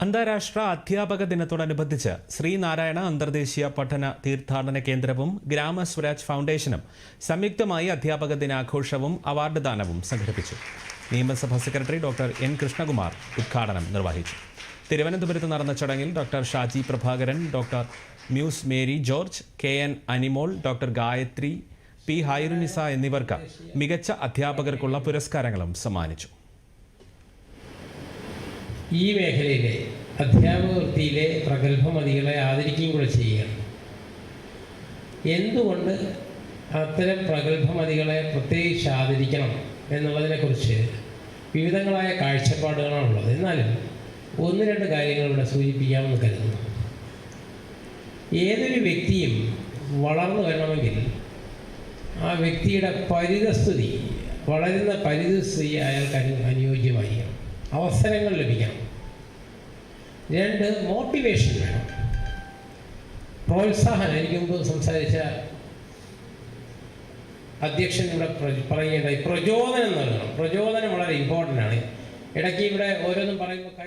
അന്താരാഷ്ട്ര അധ്യാപക ദിനത്തോടനുബന്ധിച്ച് ശ്രീനാരായണ അന്തർദേശീയ പഠന തീർത്ഥാടന കേന്ദ്രവും ഗ്രാമസ്വരാജ് ഫൗണ്ടേഷനും സംയുക്തമായി അധ്യാപക ദിനാഘോഷവും അവാർഡ് ദാനവും സംഘടിപ്പിച്ചു. നിയമസഭാ സെക്രട്ടറി ഡോക്ടർ എൻ. കൃഷ്ണകുമാർ ഉദ്ഘാടനം നിർവഹിച്ചു. തിരുവനന്തപുരത്ത് നടന്ന ചടങ്ങിൽ doctor Shaji Prabhakaran doctor Muse Mary George K. N. Animol doctor Gayathri P. Hairunisa എന്നിവർക്ക് മികച്ച അധ്യാപകർക്കുള്ള പുരസ്കാരങ്ങളും സമ്മാനിച്ചു. ഈ മേഖലയിലെ അധ്യാപക വൃത്തിയിലെ പ്രഗത്ഭമതികളെ ആദരിക്കുകയും കൂടെ ചെയ്യുകയാണ്. എന്തുകൊണ്ട് അത്തരം പ്രഗത്ഭമതികളെ പ്രത്യേകിച്ച് ആദരിക്കണം എന്നുള്ളതിനെക്കുറിച്ച് വിവിധങ്ങളായ കാഴ്ചപ്പാടുകളാണുള്ളത് എന്നാലും ഒന്ന് രണ്ട് കാര്യങ്ങൾ ഇവിടെ സൂചിപ്പിക്കാമെന്ന് കരുതുന്നു. ഏതൊരു വ്യക്തിയും വളർന്നു വരണമെങ്കിൽ ആ വ്യക്തിയുടെ പരിതസ്ഥിതി വളരുന്ന പരിതസ്ഥിതി അയാൾക്ക് അനു അവസരങ്ങൾ ലഭിക്കണം. രണ്ട് മോട്ടിവേഷൻ വേണം. പ്രോത്സാഹനം എനിക്ക് മുമ്പ് സംസാരിച്ച അധ്യക്ഷൻ ഇവിടെ പറയേണ്ട പ്രചോദനം നൽകണം. പ്രചോദനം വളരെ ഇമ്പോർട്ടന്റ് ആണ്. ഇടയ്ക്ക് ഇവിടെ ഓരോന്നും പറയുമ്പോൾ